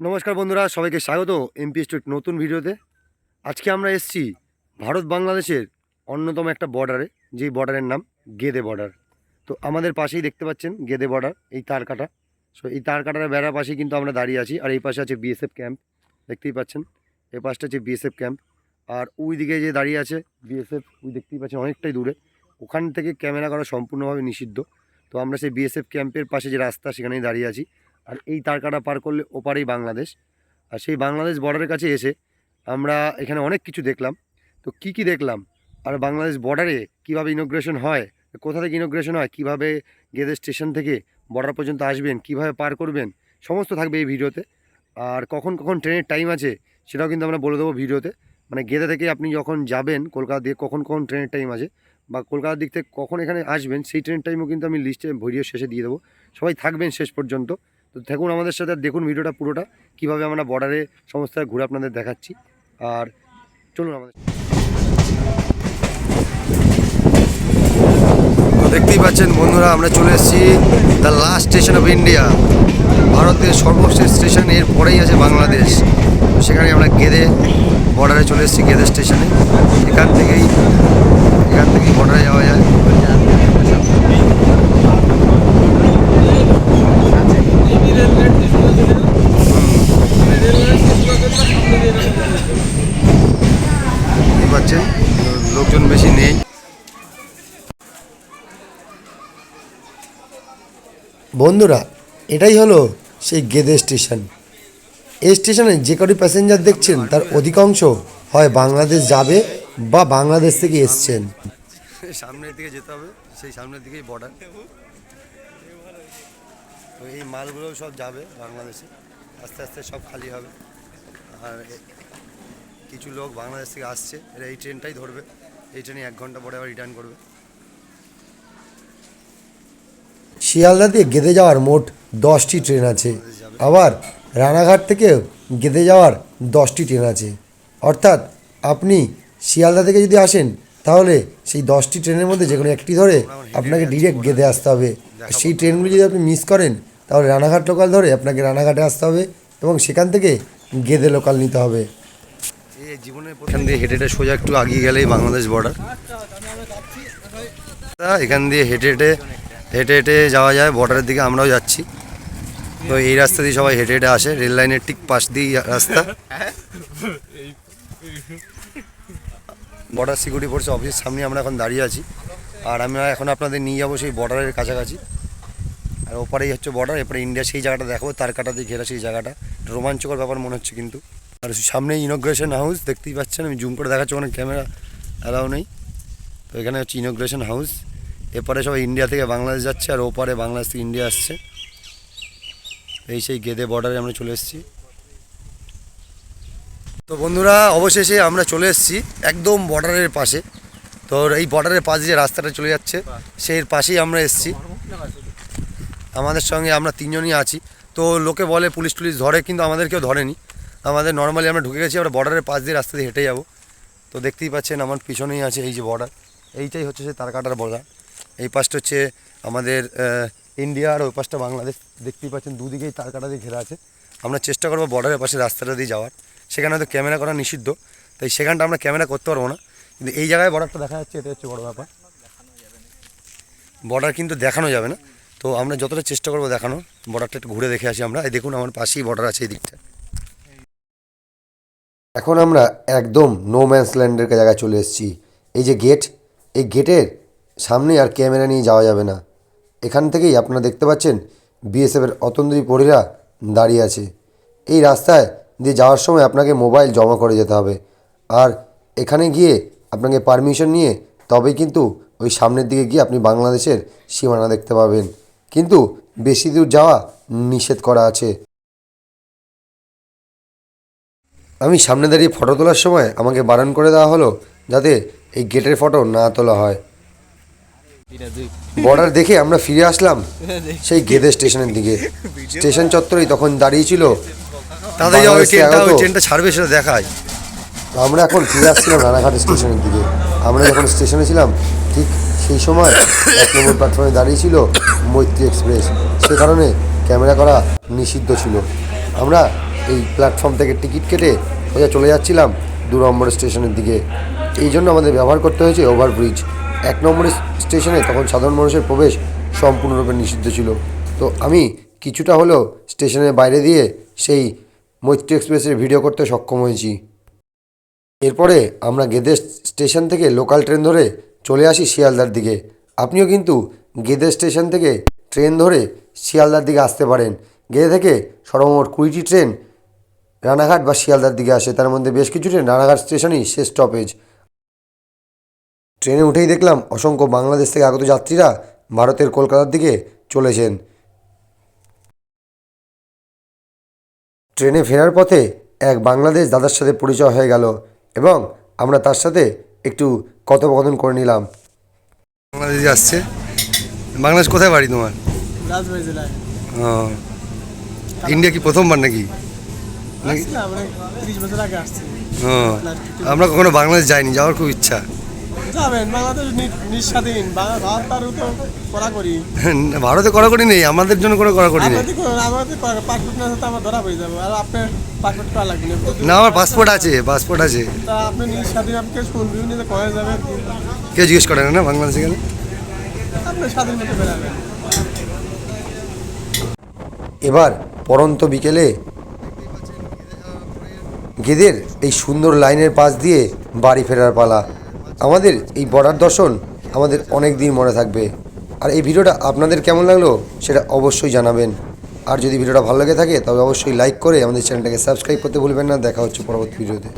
নমস্কার বন্ধুরা, সবাইকে স্বাগত এমপি স্ট্রিট নতুন ভিডিওতে। আজকে আমরা এসছি ভারত বাংলাদেশের অন্যতম একটা বর্ডারে যেই বর্ডারের নাম গেদে বর্ডার তো আমাদের পাশেই দেখতে পাচ্ছেন গেদে বর্ডার এই তার কাটা। সো এই তার কাটার বেড়ার পাশেই কিন্তু আমরা দাঁড়িয়ে আছি, আর এই পাশে আছে বিএসএফ ক্যাম্প দেখতেই পাচ্ছেন? এই পাশটা হচ্ছে বিএসএফ ক্যাম্প আর ওই দিকে যে দাঁড়িয়ে আছে বিএসএফ ওই দেখতেই পাচ্ছেন অনেকটাই দূরে। ওখান থেকে ক্যামেরা করা সম্পূর্ণভাবে নিষিদ্ধ। তো আমরা সেই বিএসএফ ক্যাম্পের পাশে যে রাস্তা, সেখানেই দাঁড়িয়ে আছি। আর এই তারকাটা পার করলে ওপারেই বাংলাদেশ। আর সেই বাংলাদেশ বর্ডারের কাছে এসে আমরা এখানে অনেক কিছু দেখলাম। তো কি কি দেখলাম? আর বাংলাদেশ বর্ডারে কীভাবে ইনোগ্রেশন হয়? কোথা থেকে ইনোগ্রেশন হয়? কীভাবে গেদে স্টেশন থেকে বর্ডার পর্যন্ত আসবেন? কীভাবে পার করবেন? সমস্ত থাকবে এই ভিডিওতে। আর কখন কখন ট্রেনের টাইম আছে সেটাও কিন্তু আমরা বলে দেবো ভিডিওতে। মানে গেদে থেকে আপনি যখন যাবেন কলকাতা দিয়ে কখন কখন ট্রেনের টাইম আছে বা কলকাতার দিক থেকে কখন এখানে আসবেন, সেই ট্রেনের টাইমও কিন্তু আমি লিস্টে ভিডিও শেষে দিয়ে দেবো। সবাই থাকবেন শেষ পর্যন্ত। তো থাকুন আমাদের সাথে, দেখুন ভিডিওটা পুরোটা, কীভাবে আমরা বর্ডারে সমস্ত ঘুরে আপনাদের দেখাচ্ছি। আর চলুন আমাদের দেখতেই পাচ্ছেন বন্ধুরা, আমরা চলে এসেছি the last station of India ভারতের সর্বশেষ স্টেশনের পরেই আছে বাংলাদেশ। তো সেখানে আমরা গেদে বর্ডারে চলে এসেছি, গেদে স্টেশনে এখান থেকেই এখান থেকেই বর্ডারে যাওয়া যায় দেখতেই পাচ্ছেন লোকজন বেশি নেই বন্ধুরা, এটাই হলো সেই গেদে স্টেশন। এই স্টেশনে যে কটি প্যাসেঞ্জার দেখছেন, তার অধিকাংশ হয় বাংলাদেশ যাবে বা বাংলাদেশ থেকে এসছেন। সামনের দিকে যেতে হবে, সেই সামনের দিকেই বর্ডার তো এই মালগুলো সব যাবে বাংলাদেশে, আস্তে আস্তে সব খালি হবে। আর কিছু লোক বাংলাদেশ থেকে আসছে, এরা এই ট্রেনটাই ধরবে। এই ট্রেনে এক ঘণ্টা পরে আবার রিটার্ন করবে। শিয়ালদা দিয়ে গেঁদে যাওয়ার মোট দশটি ট্রেন আছে। আবার রানাঘাট থেকেও গেঁদে যাওয়ার দশটি ট্রেন আছে। অর্থাৎ আপনি শিয়ালদা থেকে যদি আসেন, তাহলে সেই দশটি ট্রেনের মধ্যে যে কোনো একটি ধরে আপনাকে ডিরেক্ট গেঁদে আসতে হবে। সেই ট্রেনগুলি যদি আপনি মিস করেন, তাহলে রানাঘাট লোকাল ধরে আপনাকে রানাঘাটে আসতে হবে এবং সেখান থেকে গেঁদে লোকাল নিতে হবে। এখান দিয়ে হেঁটে হেঁটে সোজা একটু আগিয়ে গেলেই বাংলাদেশ বর্ডার এখান দিয়ে হেঁটে হেঁটে হেঁটে হেঁটে যাওয়া যায় বর্ডারের দিকে আমরাও যাচ্ছি। তো এই রাস্তা দিয়ে সবাই হেঁটে হেঁটে আসে, রেল লাইনের ঠিক পাশ দিয়েই রাস্তা। বর্ডার সিকিউরিটি ফোর্স অফিসের সামনে আমরা এখন দাঁড়িয়ে আছি। আর আমরা এখন আপনাদের নিয়ে যাব সেই বর্ডারের কাছাকাছি। আর ওপারেই হচ্ছে বর্ডার এরপরে ইন্ডিয়া সেই জায়গাটা দেখাবো তার কাটা দিয়ে ঘেরা সেই জায়গাটা। রোমাঞ্চকর ব্যাপার মনে হচ্ছে কিন্তু। আর সামনে ইনোগ্রেশন হাউস দেখতেই পাচ্ছেন, আমি জুম করে দেখাচ্ছি অনেক ক্যামেরা অ্যালাউ নেই। তো এখানে হচ্ছে ইনোগ্রেশন হাউস এপারে সবাই ইন্ডিয়া থেকে বাংলাদেশ যাচ্ছে আর ওপারে বাংলাদেশ থেকে ইন্ডিয়া আসছে। এই সেই গেদে বর্ডারে আমরা চলে এসেছি। তো বন্ধুরা, অবশেষে আমরা চলে এসেছি একদম বর্ডারের পাশে। তো এই বর্ডারের পাশে যে রাস্তাটা চলে যাচ্ছে। সেই পাশেই আমরা এসেছি। আমাদের সঙ্গে আমরা তিনজনই আছি। তো লোকে বলে পুলিশ টুলিশ ধরে, কিন্তু আমাদের কেউ ধরেনি। আমাদের নর্মালি আমরা ঢুকে গেছি, আমরা বর্ডারের পাশ দিয়ে রাস্তা দিয়ে হেঁটে যাব। তো দেখতেই পাচ্ছেন, আমার পিছনেই আছে এই যে বর্ডার এইটাই হচ্ছে সেই তারকাটার বর্ডার এই পাশটা হচ্ছে আমাদের ইন্ডিয়া আর ওই পাশটা বাংলাদেশ দেখতেই পাচ্ছেন, দুদিকেই তারকাটা দিয়ে ঘেরা আছে। আমরা চেষ্টা করব বর্ডারের পাশে রাস্তাটা দিয়ে যাওয়ার। সেখানে হয়তো ক্যামেরা করা নিষিদ্ধ, তাই সেখানটা আমরা ক্যামেরা করতে পারব না। কিন্তু এই জায়গায় বর্ডারটা দেখা যাচ্ছে এটা হচ্ছে বড় ব্যাপার। বর্ডার কিন্তু দেখানো যাবে না। তো আমরা যতটা চেষ্টা করব দেখানোর বর্ডারটা একটু ঘুরে দেখে আসি আমরা। এই দেখুন আমার পাশেই বর্ডার আছে এই দিকটা। এখন আমরা একদম নো ম্যান্স ল্যান্ডের জায়গায় চলে এসেছি। এই যে গেট এই গেটের সামনে আর ক্যামেরা নিয়ে যাওয়া যাবে না। এখান থেকেই আপনারা দেখতে পাচ্ছেন বিএসএফের অতন্দ্রী পরীরা দাঁড়িয়ে আছে। এই রাস্তায় দিয়ে যাওয়ার সময় আপনাকে মোবাইল জমা করে যেতে হবে। আর এখানে গিয়ে আপনাকে পারমিশন নিয়ে তবেই কিন্তু ওই সামনের দিকে গিয়ে আপনি বাংলাদেশের সীমানা দেখতে পাবেন। কিন্তু বেশি দূর যাওয়া নিষেধ করা আছে। আমি সামনে দাঁড়িয়ে ফটো তোলার সময় আমাকে বারণ করে দেওয়া হলো যাতে এই গেটের ফটো না তোলা হয়। বর্ডার দেখে আমরা ফিরে আসলাম সেই গেদে স্টেশনের দিকে। স্টেশন চত্বরেই তখন দাঁড়িয়েছিল তাদের ট্রেনটা ওই ট্রেনটা ছাড়বে সেটা দেখায়। তো আমরা এখন ফিরে আসছিলাম রানাঘাট স্টেশনের দিকে। আমরা যখন স্টেশনে ছিলাম ঠিক সেই সময় এক নম্বর প্ল্যাটফর্মে দাঁড়িয়ে ছিল মৈত্রী এক্সপ্রেস। সে কারণে ক্যামেরা করা নিষিদ্ধ ছিল। আমরা এই প্ল্যাটফর্ম থেকে টিকিট কেটে সোজা চলে যাচ্ছিলাম দু নম্বর স্টেশনের দিকে। এই জন্য আমাদের ব্যবহার করতে হয়েছে ওভারব্রিজ। এক নম্বর স্টেশনে তখন সাধারণ মানুষের প্রবেশ সম্পূর্ণরূপে নিষিদ্ধ ছিল। তো আমি কিছুটা হলেও স্টেশনের বাইরে দিয়ে সেই মৈত্রী এক্সপ্রেসের ভিডিও করতে সক্ষম হয়েছি। এরপরে আমরা গেদে স্টেশন থেকে লোকাল ট্রেন ধরে চলে আসি শিয়ালদার দিকে। আপনিও কিন্তু গেদে স্টেশন থেকে ট্রেন ধরে শিয়ালদার দিকে আসতে পারেন। গেদে থেকে সর্বমোট কুড়িটি ট্রেন রানাঘাট বা শিয়ালদার দিকে আসে। তার মধ্যে বেশ কিছু ট্রেন রানাঘাট স্টেশনই শেষ স্টপেজ ট্রেনে উঠেই দেখলাম অসংখ্য বাংলাদেশ থেকে আগত যাত্রীরা ভারতের কলকাতার দিকে চলেছেন। ট্রেনে ফেরার পথে এক বাংলাদেশ দাদার সাথে পরিচয় হয়ে গেল এবং আমরা তার সাথে একটু কথোপকথন করে নিলাম। বাংলাদেশ আসছে। বাংলাদেশ কোথায় বাড়ি তোমার? রাজবাড়ি জেলায়। ও। ইন্ডিয়া কি প্রথমবার নাকি? আমরা কখনো বাংলাদেশ যাইনি যাওয়ার খুব ইচ্ছা। যাবেন বাংলাদেশ নিঃস্বাধীন। ভারত তো করা করি ভারতে কড়াকড়ি নেই আমাদের জন্য কোনো কড়াকড়ি নেই। আমাদের পাসপোর্ট না তো আমার ধরা পড়ে যাব। আর আপনার পাসপোর্ট করা লাগবে না। আমার পাসপোর্ট আছে পাসপোর্ট আছে। তা আপনি নিঃস্বাধীন আপনি শুনবেন কয়ে কেউ জিজ্ঞেস করে না না বাংলাদেশে গেলে? আপনি স্বাধীন মতো বেরাবেন। এবার পরন্ত বিকেলে গেদের এই সুন্দর লাইনের পাশ দিয়ে বাড়ি ফেরার পালা। আমাদের এই বর্ডার দর্শন আমাদের অনেক দিন মনে থাকবে। আর এই ভিডিওটা আপনাদের কেমন লাগল সেটা অবশ্যই জানাবেন। আর যদি ভিডিওটা ভালো লাগে থাকে, তবে অবশ্যই লাইক করে আমাদের চ্যানেলটাকে সাবস্ক্রাইব করতে ভুলবেন না। দেখা হচ্ছে পরবর্তী ভিডিওতে।